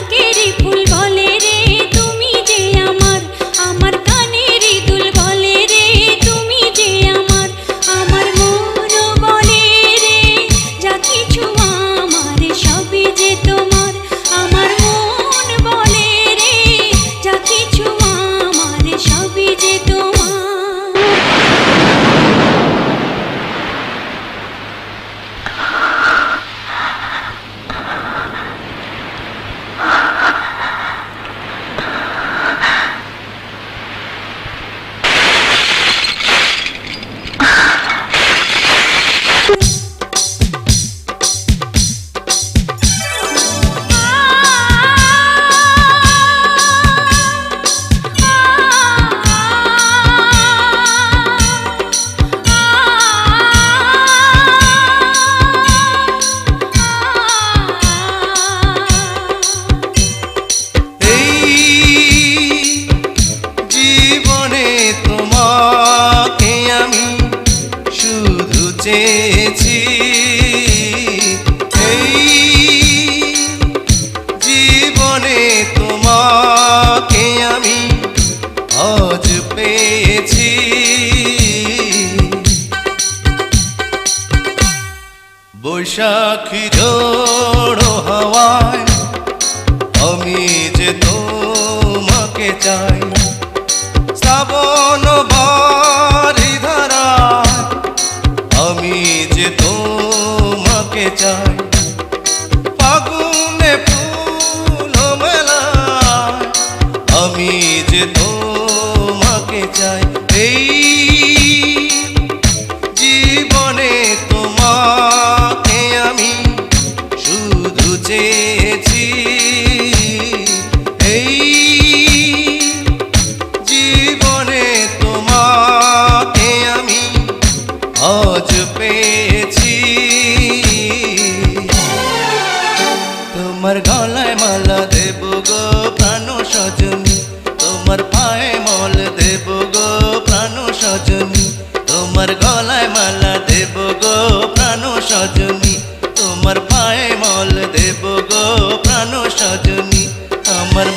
শাকেরই ফুল বলে সাক্ষী ধর মালা দেব গো প্রাণ সজনী। তোমার পায়ে মল দেব গো প্রাণ সজনী। আমার